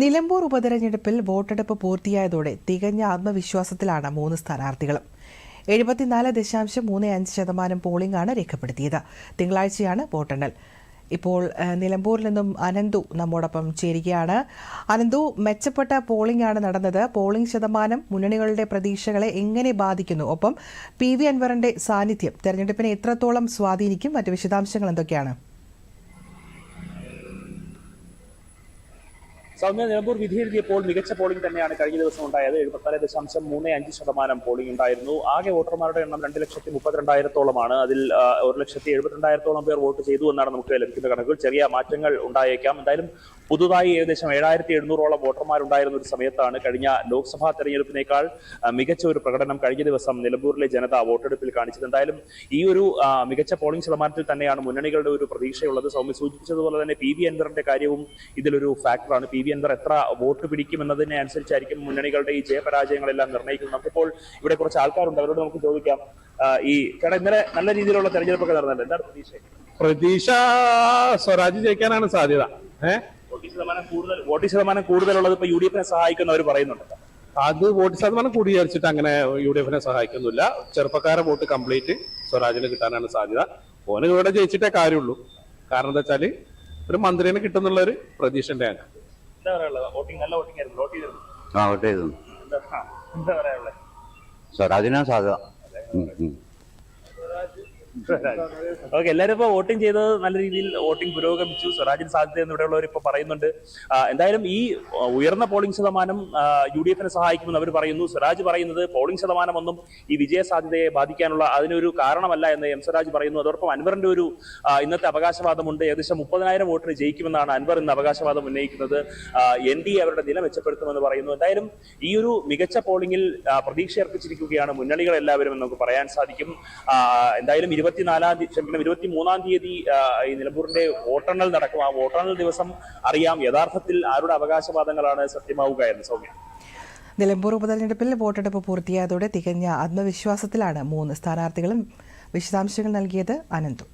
നിലമ്പൂർ ഉപതെരഞ്ഞെടുപ്പിൽ വോട്ടെടുപ്പ് പൂർത്തിയായതോടെ തികഞ്ഞ ആത്മവിശ്വാസത്തിലാണ് മൂന്ന് സ്ഥാനാർത്ഥികളും. എഴുപത്തിനാല് ദശാംശം മൂന്ന് അഞ്ച് ശതമാനം പോളിംഗ് ആണ് രേഖപ്പെടുത്തിയത്. തിങ്കളാഴ്ചയാണ് വോട്ടെണ്ണൽ. ഇപ്പോൾ നിലമ്പൂരിൽ നിന്നും അനന്തു നമ്മോടൊപ്പം ചേരുകയാണ്. അനന്തു മെച്ചപ്പെട്ട പോളിംഗ് ആണ് നടന്നത്. പോളിംഗ് ശതമാനം മുന്നണികളുടെ പ്രതീക്ഷകളെ എങ്ങനെ ബാധിക്കുന്നു? ഒപ്പം പി വി അൻവറിന്റെ സാന്നിധ്യം തെരഞ്ഞെടുപ്പിനെ എത്രത്തോളം സ്വാധീനിക്കും? മറ്റ് വിശദാംശങ്ങൾ എന്തൊക്കെയാണ്? സൗമ്യ നിലമ്പൂർ എഴുതിയപ്പോൾ മികച്ച പോളിംഗ് തന്നെയാണ് കഴിഞ്ഞ ദിവസം ഉണ്ടായത്. എഴുപത്തിനാല് ദശാംശം മൂന്ന് അഞ്ച് ശതമാനം പോളിംഗ് ഉണ്ടായിരുന്നു. ആകെ വോട്ടർമാരുടെ എണ്ണം രണ്ട് ലക്ഷത്തി മുപ്പത്തിരണ്ടായിരത്തോളമാണ്. അതിൽ ഒരു ലക്ഷത്തി എഴുപത്തിരണ്ടായിരത്തോളം പേർ വോട്ട് ചെയ്തു എന്നാണ് നമുക്ക് ലഭിക്കുന്ന കണക്കുകൾ. ചെറിയ മാറ്റങ്ങൾ ഉണ്ടായേക്കാം. എന്തായാലും പുതുതായി ഏകദേശം ഏഴായിരത്തി എഴുന്നൂറോളം വോട്ടർമാരുണ്ടായിരുന്ന ഒരു സമയത്താണ് കഴിഞ്ഞ ലോക്സഭാ തെരഞ്ഞെടുപ്പിനേക്കാൾ മികച്ച ഒരു പ്രകടനം കഴിഞ്ഞ ദിവസം നിലമ്പൂരിലെ ജനത വോട്ടെടുപ്പിൽ കാണിച്ചത്. എന്തായാലും ഈ ഒരു മികച്ച പോളിംഗ് ശതമാനത്തിൽ തന്നെയാണ് മുന്നണികളുടെ ഒരു പ്രതീക്ഷയുള്ളത്. സൗമ്യ സൂചിപ്പിച്ചതുപോലെ തന്നെ പി വി അൻവറിന്റെ കാര്യവും ഇതിലൊരു ഫാക്ടറാണ് പി വി അൻവർ എത്ര വോട്ട് പിടിക്കും എന്നതിനെ അനുസരിച്ചായിരിക്കും മുന്നണികളുടെ ഈ ജയപരാജയങ്ങളെല്ലാം നിർണയിക്കുന്നത്. നമുക്കിപ്പോൾ ഇവിടെ കുറച്ച് ആൾക്കാരുണ്ട് അവരോട് നമുക്ക് ചോദിക്കാം. ഈ ചേട്ടാ ഇന്നലെ നല്ല രീതിയിലുള്ള തെരഞ്ഞെടുപ്പൊക്കെ നടന്നല്ലോ എന്താണ് പ്രതീക്ഷ? പ്രതീക്ഷ സ്വരാജ് ജയിക്കാനാണ് സാധ്യത. ഏഹ് വോട്ടിംഗ് ശതമാനം കൂടുതൽ ശതമാനം കൂടുതലുള്ളത് ഇപ്പൊ യു ഡി എഫിനെ സഹായിക്കുന്നവർ പറയുന്നുണ്ട്. അത് വോട്ട് ശതമാനം കൂടി വിചാരിച്ചിട്ട് അങ്ങനെ യു ഡി എഫിനെ സഹായിക്കുന്നില്ല. ചെറുപ്പക്കാരെ വോട്ട് കംപ്ലീറ്റ് സ്വരാജിന് കിട്ടാനാണ് സാധ്യത. ഓന് ഇവിടെ ജയിച്ചിട്ടേ കാര്യമുള്ളൂ. കാരണം എന്താ വെച്ചാൽ ഒരു മന്ത്രിനെ കിട്ടുന്നുള്ള ഒരു പ്രതീക്ഷ ഉണ്ട് ഞങ്ങൾക്ക് എന്താ പറയാനുള്ളത്? വോട്ടിംഗ് നല്ല വോട്ടിംഗ് ആയിരുന്നു. വോട്ട് ചെയ്തിരുന്നു? ആ വോട്ട് ചെയ്തു എന്താ പറയാനുള്ളത്? സ്വരാജിനാ സാധ്യത. ഓക്കെ എല്ലാവരും ഇപ്പൊ വോട്ടിംഗ് ചെയ്തത് നല്ല രീതിയിൽ വോട്ടിംഗ് പുരോഗമിച്ചു. സ്വരാജിന് സാധ്യത ഇവിടെയുള്ളവർ ഇപ്പൊ പറയുന്നുണ്ട്. എന്തായാലും ഈ ഉയർന്ന പോളിംഗ് ശതമാനം യു ഡി എഫിനെ സഹായിക്കുമെന്ന് അവർ പറയുന്നു. സ്വരാജ് പറയുന്നത് പോളിംഗ് ശതമാനം ഒന്നും ഈ വിജയ സാധ്യതയെ ബാധിക്കാനുള്ള അതിനൊരു കാരണമല്ല എന്ന് എം സ്വരാജ് പറയുന്നു. അതോടൊപ്പം അൻവറിന്റെ ഒരു ഇന്നത്തെ അവകാശവാദമുണ്ട്. ഏകദേശം മുപ്പതിനായിരം വോട്ടിന് ജയിക്കുമെന്നാണ് അൻവർ ഇന്ന് അവകാശവാദം ഉന്നയിക്കുന്നത്. എൻ ഡി അവരുടെ നില മെച്ചപ്പെടുത്തുമെന്ന് പറയുന്നു. എന്തായാലും ഈ ഒരു മികച്ച പോളിംഗിൽ പ്രതീക്ഷ അർപ്പിച്ചിരിക്കുകയാണ് മുന്നണികൾ എല്ലാവരും എന്ന് നമുക്ക് പറയാൻ സാധിക്കും. എന്തായാലും ഇരുപത്തിനാലാം തീയതി ക്ഷമിക്കണം ഇരുപത്തി മൂന്നാം തീയതി ഈ നിലമ്പൂരിന്റെ വോട്ടെണ്ണൽ നടക്കും. ആ വോട്ടെണ്ണൽ ദിവസം അറിയാം യഥാർത്ഥത്തിൽ ആരുടെ അവകാശവാദങ്ങളാണ് സത്യമാവുക എന്ന്. സൗമ്യ. നിലമ്പൂർ ഉപതെരഞ്ഞെടുപ്പിൽ വോട്ടെടുപ്പ് പൂർത്തിയായതോടെ തികഞ്ഞ ആത്മവിശ്വാസത്തിലാണ് മൂന്ന് സ്ഥാനാർത്ഥികളും. വിശദാംശങ്ങൾ നൽകിയത് അനന്തു.